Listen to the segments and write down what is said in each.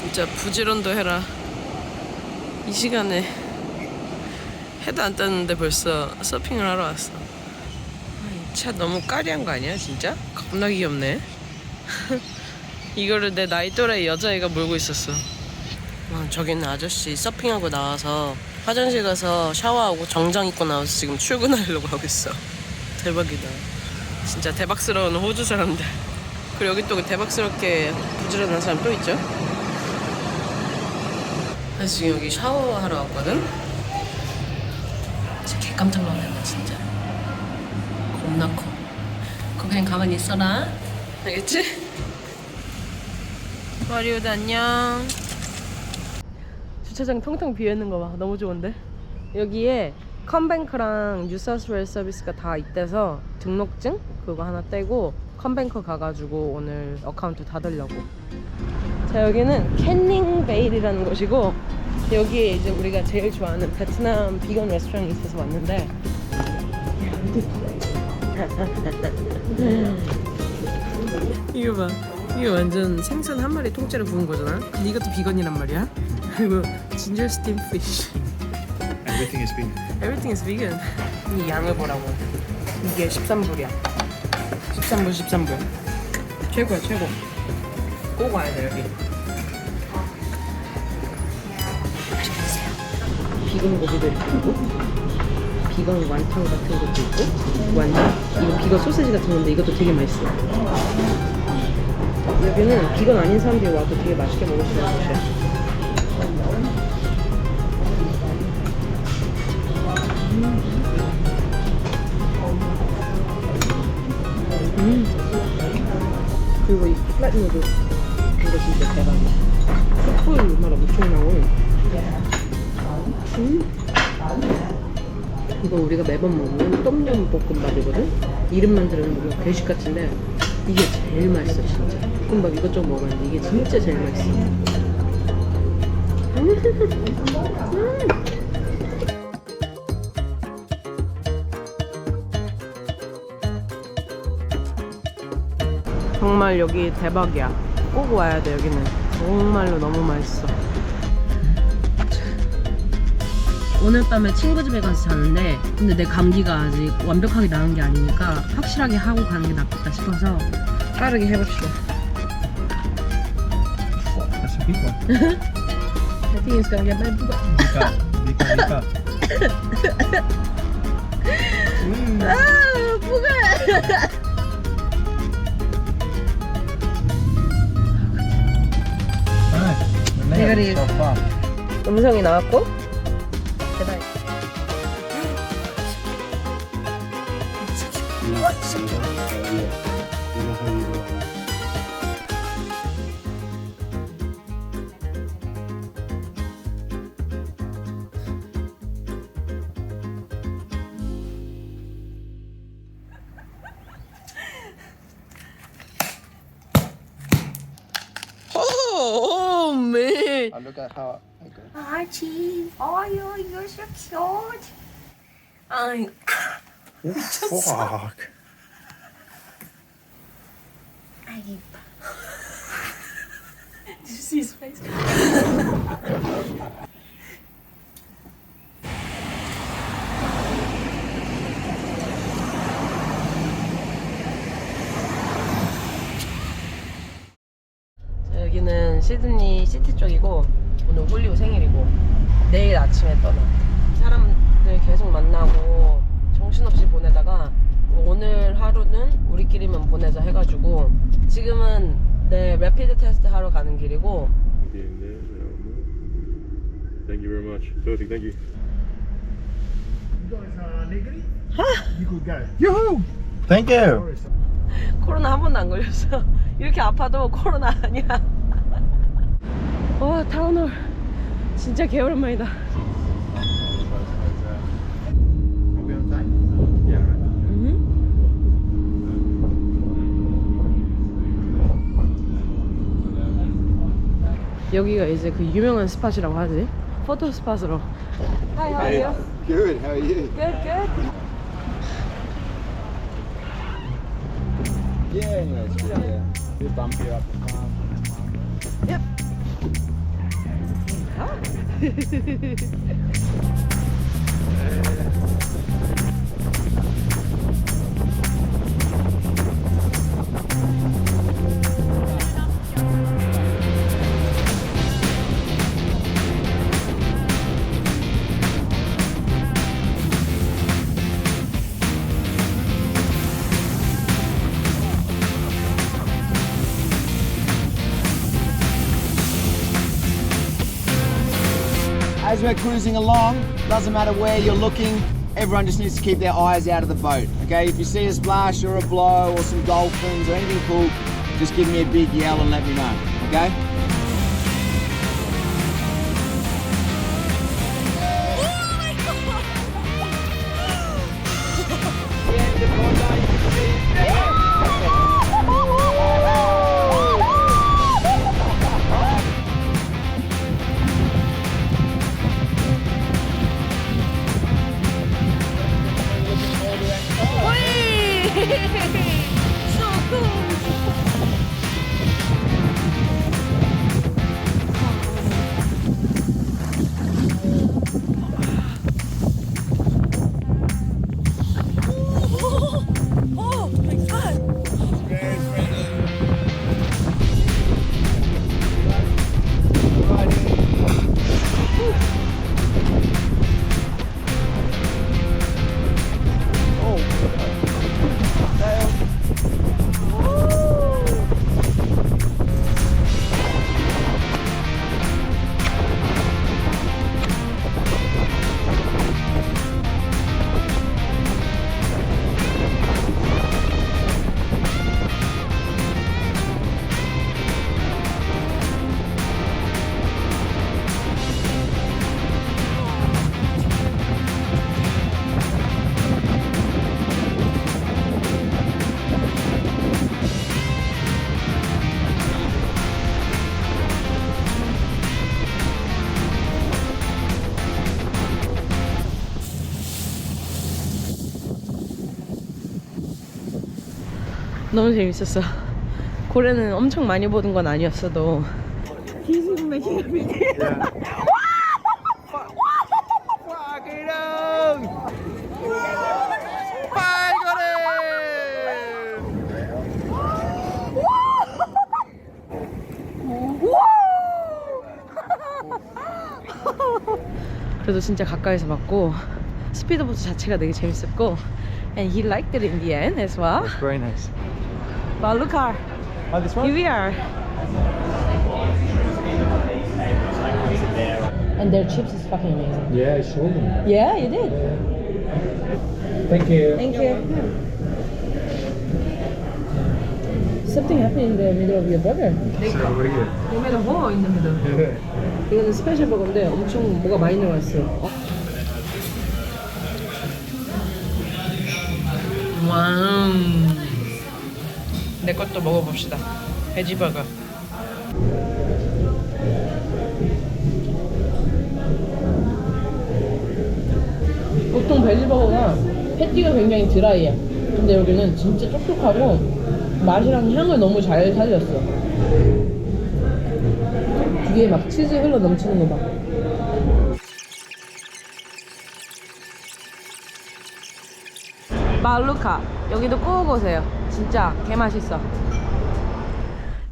진짜 부지런도 해라. 이 시간에 해도 안 떴는데 벌써 서핑을 하러 왔어. 차 너무 까리한 거 아니야, 진짜? 겁나 귀엽네. 이거를 내 나이 또래 여자애가 몰고 있었어. 아, 저기는 아저씨 서핑하고 나와서 화장실 가서 샤워하고 정장 입고 나와서 지금 출근하려고 하고 있어. 대박이다. 진짜 대박스러운 호주 사람들. 그리고 여기 또 대박스럽게 부지런한 사람 또 있죠? 나 지금 여기 샤워하러 왔거든? 진짜 개 깜짝 놀랐네 진짜 겁나 커 그거 그냥 가만히 있어라 알겠지? 마리오드 안녕 주차장 텅텅 비어있는 거 봐 너무 좋은데? 여기에 컴뱅크랑 뉴사스웨일 서비스가 다 있대서 등록증 그거 하나 떼고 컴뱅크 가가지고 오늘 어카운트 닫으려고 자 여기는 캔닝 베일이라는 곳이고 여기에 이제 우리가 제일 좋아하는 베트남 비건 레스토랑이 있어서 왔는데. 이거 봐. 이거 완전 생선 한 마리 통째로 구운 거잖아. 근데 이것도 비건이란 말이야. 그리고 진저 스팀 피쉬 Everything is vegan. Everything is vegan. 이 양을 보라고. 이게 13불이야. 13불 13불. 최고야 최고. 꼭 와야 돼 여기 비건 고기도 이렇게 있고 비건 완탕 같은 것도 있고 완전 이거 비건 소세지 같은 건데 이것도 되게 맛있어 여기는 비건 아닌 사람들이 와도 되게 맛있게 먹을 수 있는 곳이야 음. 그리고 이 플랫 누드 이거 진짜 대박이야 숯불 얼마나 무청나고 음. 이거 우리가 매번 먹는 똠얌 볶음밥이거든? 이름만 들으면 뭔가 괴식 같은데 이게 제일 맛있어 진짜 볶음밥 이것저것 먹어봤는데 이게 진짜 제일 맛있어 음. 정말 여기 대박이야. 꼭 와야 돼 여기는. 정말로 너무 맛있어. 오늘 밤에 친구 집에 가서 자는데 근데 내 감기가 아직 완벽하게 나은 게 아니니까 확실하게 하고 가는 게 낫겠다 싶어서 빠르게 해봅시다. Big one. I think it's gonna get my butt. Vika, Vika, Vika. Mm. 아, so far. 음성이 나왔고 대박. Oh, man. I look at how I go. Archie, oh, you, you're so cute. I Fuck. I Did you see his face? 여기는 시드니 시티 쪽이고 오늘 홀리오 생일이고 내일 아침에 떠나 사람들 계속 만나고 정신없이 보내다가 오늘 하루는 우리끼리만 보내자 해가지고 지금은 내 래피드 테스트 하러 가는 길이고 Thank you very much. Perfect, thank you. Thank you. 코로나 한 번도 안 걸렸어. 이렇게 아파도 코로나 아니야. 와 타운홀 진짜 개오랜만이다. 여기가 이제 그 유명한 스팟이라고 하지. 포토 스팟으로. Hi, how are you? Good. How are you? Good, good. Yeah. Yeah. It's good. Yeah. We'll bump you up. Um, Yep. Yeah. As we're cruising along, doesn't matter where you're looking, everyone just needs to keep their eyes out of the boat. Okay, if you see a splash or a blow or some dolphins or anything cool, just give me a big yell and let me know. Okay? 너무 재밌었어. 고래는 엄청 많이 보는 건 아니었어도 그래도 진짜 가까이서 봤고 스피드보트 자체가 되게 재밌었고 and he liked it in the end as well. Very nice. Balukar, Oh, this here we are. And their chips is fucking amazing. Yeah, I showed them. Yeah, you did. Thank you. Thank you. Something happened in the middle of your burger. So very good. You made a hole in the middle. 이거는 스페셜 버거인데 엄청 뭐가 많이 들어갔어. 어? 와우. 내 것도 먹어봅시다. 돼지 버거. 보통 돼지 버거가 패티가 굉장히 드라이해. 근데 여기는 진짜 촉촉하고 맛이랑 향을 너무 잘 살렸어. 뒤에 막 치즈 흘러 넘치는 거 봐. 말루카 여기도 꼭 오세요. 진짜 개 맛있어.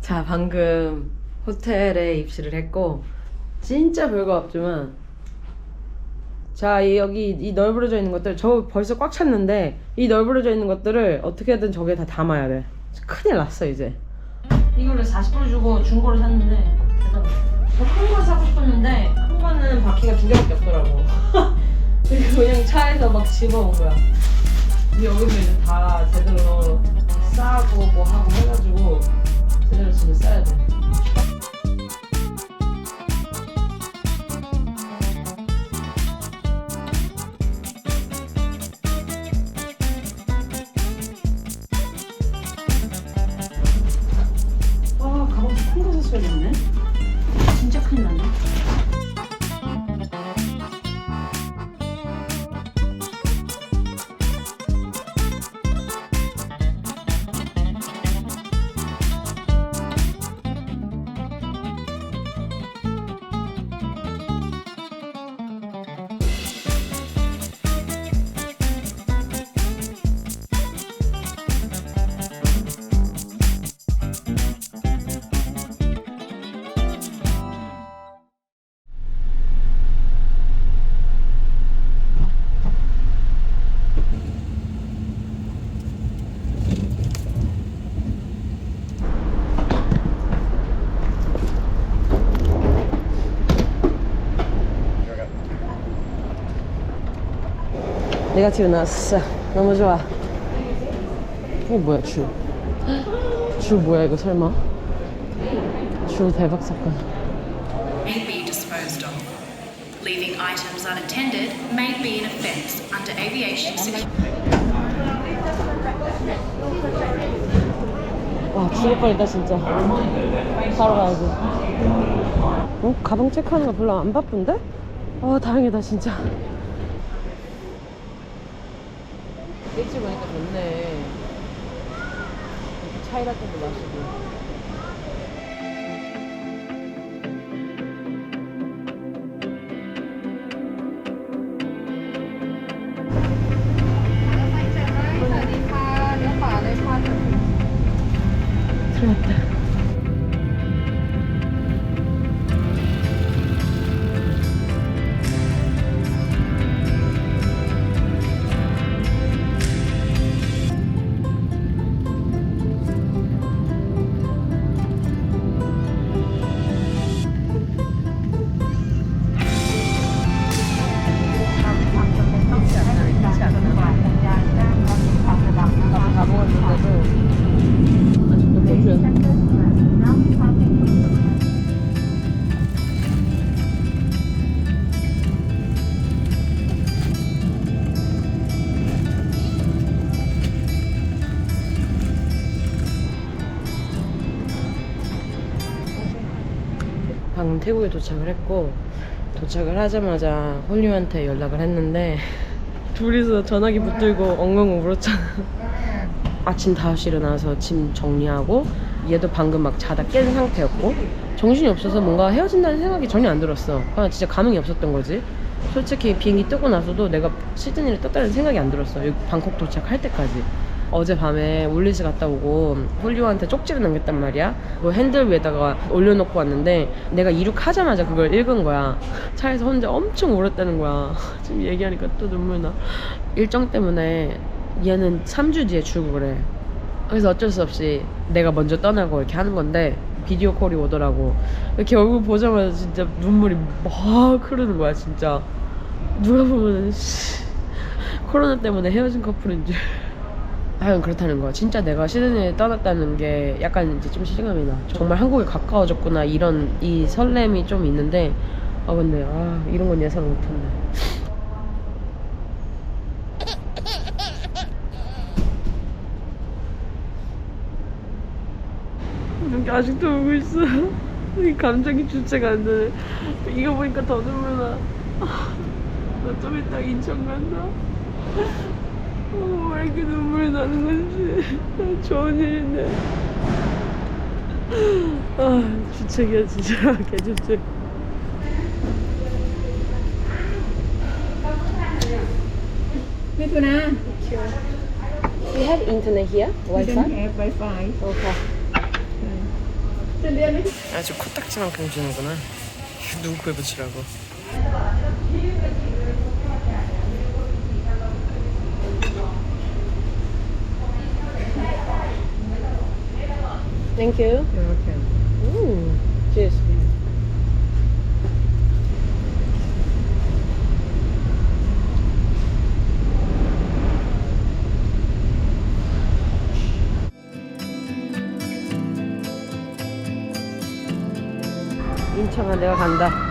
자 방금 호텔에 입실을 했고 진짜 별거 없지만 자 이- 여기 이 널브러져 있는 것들 저 벌써 꽉 찼는데 이 널브러져 있는 것들을 어떻게든 저기에 다 담아야 돼. 큰일 났어 이제. 이거를 40불 주고 중고를 샀는데 더큰 거 사고 싶었는데 큰 거는 바퀴가 두 개밖에 없더라고. 그래서 그냥 차에서 막 집어온 거야. 여기서 이제 다 제대로 싸고 뭐 하고 해가지고 제대로 집에 싸야 돼. 내가 튀어나왔어. 너무 좋아. 이게 뭐야 줄? 줄 뭐야 이거 설마? 줄 대박 사건. may be disposed of. Leaving items unattended may be an offence under aviation security. 와 죽을 뻔했다 진짜. 바로 가야지. 어? 가방 체크하는 거 별로 안 바쁜데? 아 다행이다 진짜. 일찍 오니까 좋네. 차이라떼도 마시고. 태국에 도착을 했고 도착을 하자마자 홀리한테 연락을 했는데 둘이서 전화기 붙들고 엉엉 울었잖아. 아침 5시 일어나서 짐 정리하고 얘도 방금 막 자다 깬 상태였고 정신이 없어서 뭔가 헤어진다는 생각이 전혀 안 들었어. 그냥 진짜 감흥이 없었던 거지. 솔직히 비행기 뜨고 나서도 내가 시드니를 떴다는 생각이 안 들었어. 여기 방콕 도착할 때까지 어젯밤에 울리스 갔다 오고 홀리오한테 쪽지를 남겼단 말이야. 그 핸들 위에다가 올려놓고 왔는데 내가 이륙하자마자 그걸 읽은 거야. 차에서 혼자 엄청 울었다는 거야. 지금 얘기하니까 또 눈물 나. 일정 때문에 얘는 3주 뒤에 출국을 해. 그래서 어쩔 수 없이 내가 먼저 떠나고 이렇게 하는 건데 비디오 콜이 오더라고. 이렇게 얼굴 보자마자 진짜 눈물이 막 흐르는 거야 진짜. 누가 보면 씨, 코로나 때문에 헤어진 커플인 줄 하여간 그렇다는 거야 진짜 내가 시드니에 떠났다는 게 약간 이제 좀 실감이 나 정말 한국에 가까워졌구나 이런 이 설렘이 좀 있는데 아 근데 아 이런 건 예상 못했네 이렇게 아직도 울고 있어. 이 감정이 주체가 안 되네. 이거 보니까 더 눈물 나. 나 좀 이따 인천 간다. 어, 왜 이렇게 눈물이 나는 건지. 아, 좋은 일인데. 아, 주책이야, 진짜. 개주책. We have internet here? Wi-Fi? Wi-Fi. 오케이. 아주 코딱지만큼 주는구나. 누구 코에 붙이라고. Thank you. Yeah, okay. Mm. Cheers. 인천아 내가 간다.